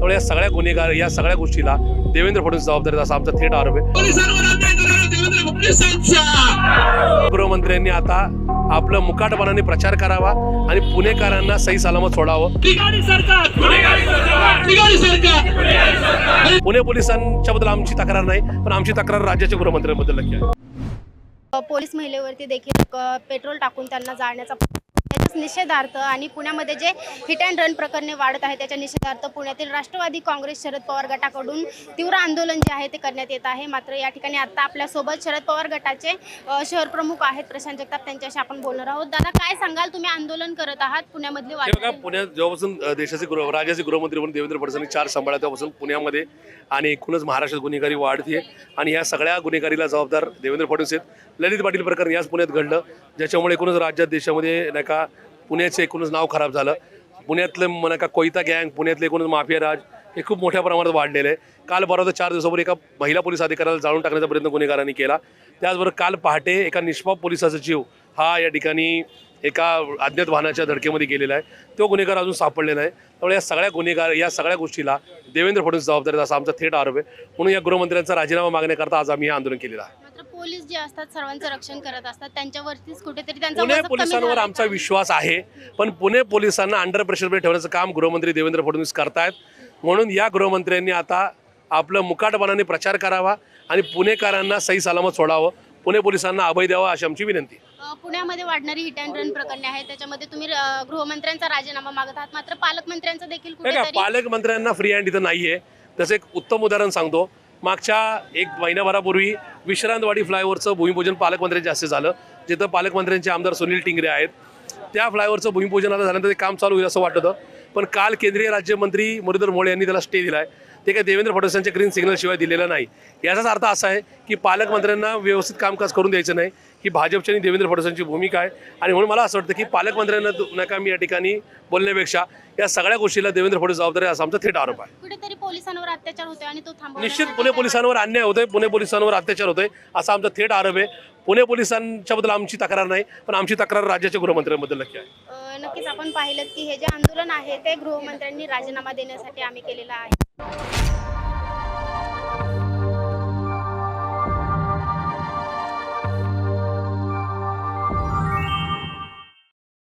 त्यामुळे या सगळ्या गुन्हेगार या सगळ्या गोष्टीला देवेंद्र फडणवीस जबाबदारी असा आमचा थेट आरोप आहे. गृहमंत्र्यांनी आता आपलं मुकाटपणाने प्रचार करावा आणि पुणेकरांना सही सलामत सोडावं. पुणे पोलिसांच्या बद्दल आमची तक्रार नाही पण आमची तक्रार राज्याच्या गृहमंत्र्यांबद्दल नक्की आहे. पोलीस महिलेवरती देखील पेट्रोल टाकून त्यांना जाळण्याचा त्याच्याच निषेधार्थ आणि पुण्यामध्ये जे हिट अँड रन प्रकरणे वाढत आहे त्याच्या निषेधार्थ पुण्यातील राष्ट्रवादी काँग्रेस शरद पवार गटाकडून तीव्र आंदोलन जे आहे ते करण्यात येत आहे. मात्र या ठिकाणी आता आपल्यासोबत शरद पवार गटाचे शहर प्रमुख आहेत प्रशांत जगताप. त्यांच्याशी आपण बोलणार आहोत. दादा काय सांगाल? तुम्ही आंदोलन करत आहात पुण्यामधली वाढ पुण्यात जेव्हापासून देशाचे गृह राज्याचे गृहमंत्री म्हणून देवेंद्र फडणवीसांनी चार सांभाळा तेव्हापासून पुण्यामध्ये आणि एकूणच महाराष्ट्रात गुन्हेगारी वाढते आणि ह्या सगळ्या गुन्हेगारीला जबाबदार देवेंद्र फडणवीस आहेत. ललित पाटील प्रकरण याच पुण्यात घडलं ज्याच्यामुळे एकूणच राज्यात देशामध्ये नाही का पुण्याचं एकूणच नाव खराब झालं. पुण्यातलं म्हणा का कोयता गँग पुण्यातले एकूणच माफिया राज हे खूप मोठ्या प्रमाणात वाढलेलं आहे. काल बरोबर चार दिवसापूर्वी एका महिला पोलीस अधिकाऱ्याला जाळून टाकण्याचा प्रयत्न गुन्हेगारांनी केला. त्याचबरोबर काल पहाटे एका निष्पाप पोलिसाचा जीव हा या ठिकाणी एका अज्ञात वाहनाच्या धडकेमध्ये गेलेला आहे. तो गुन्हेगार अजून सापडलेला आहे. त्यामुळे या सगळ्या गुन्हेगार या सगळ्या गोष्टीला देवेंद्र फडणवीस जबाबदारी असा आमचा थेट आरोप आहे. म्हणून या गृहमंत्र्यांचा राजीनामा मागण्याकरता आज आम्ही हे आंदोलन केलेलं आहे. पोलीस जे असतात सर्वांचं रक्षण करत असतात त्यांच्यावरतीच कुठेतरी त्यांचा पुणे कमी पोलिसांवर झाला. आमचा? विश्वास आहे पण पुणे पोलिसांना अंडर प्रेशरमध्ये ठेवण्याचं काम गृहमंत्री देवेंद्र फडणवीस करतायत. म्हणून या गृहमंत्र्यांनी आता आपलं मुकाटपणाने प्रचार करावा आणि पुणेकरांना सही सलामत सोडावं. पुणे पोलिसांना अभय द्यावा अशी आमची विनंती. आहे. अ, पुण्यामध्ये वाढणारी हिट अँड रन प्रकरणे आहेत. त्याच्यामध्ये तुम्ही अ, गृहमंत्र्यांचा राजीनामा मागत आहात. मात्र पालकमंत्र्यांचा देखील नाही का कुठेतरी पालकमंत्र्यांना फ्री हँड इथं नाही आहे तसं एक उत्तम उदाहरण सांगतो. मागच्या एक महिनाभरापूर्वी विश्रांतवाडी फ्लायओव्हरचं भूमिपूजन पालकमंत्र्यांच्या हस्ते झालं जिथं पालकमंत्र्यांचे आमदार सुनील टिंगरे आहेत. त्या फ्लायओव्हरचं भूमिपूजनाला झाल्यानंतर ते काम चालू होईल असं वाटतं. पण काल केंद्रीय राज्यमंत्री मुरलीधर मोळे यांनी त्याला स्टे दिला आहे ते काय देवेंद्र फडणवीस यांच्या ग्रीन सिग्नल शिवाय दिलेलं नाही. याचाच अर्थ असा आहे की पालकमंत्र्यांना व्यवस्थित कामकाज करून द्यायचं नाही ही भाजपची आणि देवेंद्र फडणवीसांची भूमिका आहे. आणि म्हणून मला असं वाटतं की पालकमंत्र्यांना दु- नका मी या ठिकाणी बोलण्यापेक्षा या सगळ्या गोष्टीला देवेंद्र फडणवीस जबाबदारी आहे असा आमचा थेट आरोप आहे. कुठेतरी पोलिसांवर अत्याचार होतोय आणि तो थांबवण्यासाठी निश्चित पुणे पोलिसांवर अन्याय होतोय पुणे पोलिसांवर अत्याचार होतोय असा आमचा थेट आरोप आहे. पुणे पोलिसांच्या बद्दल आमची तक्रार नाही पण आमची तक्रार राज्याच्या गृहमंत्र्यांबद्दल नक्की आहे. नक्कीच आपण पाहिलं की हे जे आंदोलन आहे ते गृहमंत्र्यांनी राजीनामा देण्यासाठी आम्ही केलेलं आहे.